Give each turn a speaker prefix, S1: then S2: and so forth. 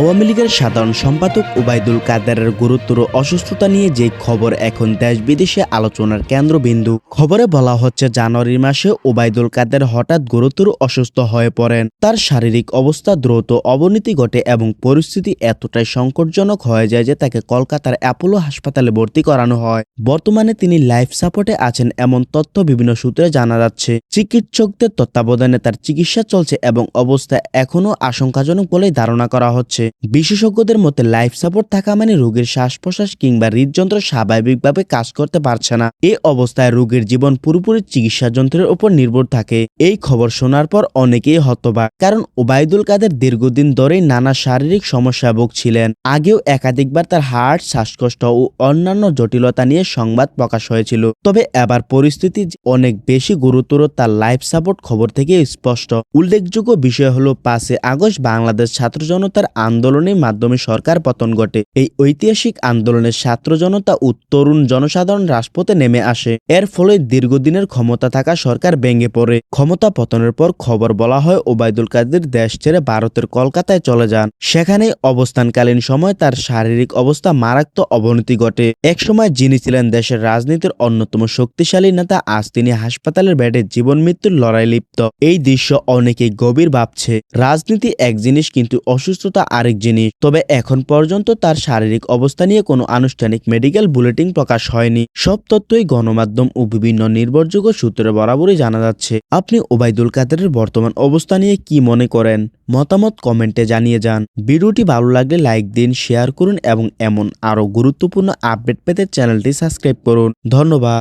S1: আওয়ামী লীগের সাধারণ সম্পাদক ওবায়দুল কাদেরের গুরুতর অসুস্থতা নিয়ে যে খবর এখন দেশ বিদেশে আলোচনার কেন্দ্রবিন্দু। খবরে বলা হচ্ছে, জানুয়ারি মাসে ওবায়দুল কাদের হঠাৎ গুরুতর অসুস্থ হয়ে পড়েন। তার শারীরিক অবস্থা দ্রুত অবনতি ঘটে এবং পরিস্থিতি এতটাই সংকটজনক হয়ে যায় যে তাকে কলকাতার অ্যাপোলো হাসপাতালে ভর্তি করানো হয়। বর্তমানে তিনি লাইফ সাপোর্টে আছেন এমন তথ্য বিভিন্ন সূত্রে জানা যাচ্ছে। চিকিৎসকদের তত্ত্বাবধানে তার চিকিৎসা চলছে এবং অবস্থা এখনও আশঙ্কাজনক বলেই ধারণা করা হচ্ছে। বিশেষজ্ঞদের মতে লাইফ সাপোর্ট থাকা মানে রোগীর শ্বাস প্রশ্বাস কিংবা হৃদযন্ত্র স্বাভাবিকভাবে কাজ করতে পারছে না। এই অবস্থায় রোগীর জীবন পুরোপুরি চিকিৎসা যন্ত্রের উপর নির্ভর থাকে। এই খবর শোনার পর অনেকেই হতবাক, কারণ ওবায়দুল কাদের দীর্ঘদিন ধরেই নানা শারীরিক সমস্যা ভুগছিলেন। আগেও একাধিকবার তার হার্ট, শ্বাসকষ্ট ও অন্যান্য জটিলতা নিয়ে সংবাদ প্রকাশ হয়েছিল। তবে এবার পরিস্থিতি অনেক বেশি গুরুতর, তার লাইফ সাপোর্ট খবর থেকে স্পষ্ট। উল্লেখযোগ্য বিষয় হলো পাঁচে আগস্ট বাংলাদেশ ছাত্র জনতার আন্দোলনের মাধ্যমে সরকার পতন ঘটে। এই ঐতিহাসিক আন্দোলনের ছাত্র জনতা ও তরুণ জনসাধারণ রাজপথে নেমে আসে। এর ফলে দীর্ঘদিনের ক্ষমতা থাকা সরকার ভেঙে পড়ে। ক্ষমতা পতনের পর খবর বলা হয় ওবায়দুল কাদের দেশ ছেড়ে ভারতের কলকাতায় চলে যান। সেখানে অবস্থানকালীন সময় তার শারীরিক অবস্থা মারাত্মক অবনতি ঘটে। একসময় যিনি ছিলেন দেশের রাজনীতির অন্যতম শক্তিশালী নেতা, আজ তিনি হাসপাতালের বেডে জীবন মৃত্যুর লড়াই লিপ্ত। এই দৃশ্য অনেকেই গভীর ভাবছে। রাজনীতি এক জিনিস, কিন্তু অসুস্থতা আরেক জিনিস, তবে এখন পর্যন্ত তার শারীরিক অবস্থা নিয়ে কোনো আনুষ্ঠানিক মেডিকেল বুলেটিন প্রকাশ হয়নি। সব তথ্যই গণমাধ্যম ও বিভিন্ন নির্ভরযোগ্য সূত্রে বরাবরই জানা যাচ্ছে। আপনি ওবায়দুল কাদেরের বর্তমান অবস্থা নিয়ে কি মনে করেন? মতামত কমেন্টে জানিয়ে যান। ভিডিওটি ভালো লাগলে লাইক দিন শেয়ার করুন এবং এমন আরও গুরুত্বপূর্ণ আপডেট পেতে চ্যানেলটি সাবস্ক্রাইব করুন। ধন্যবাদ।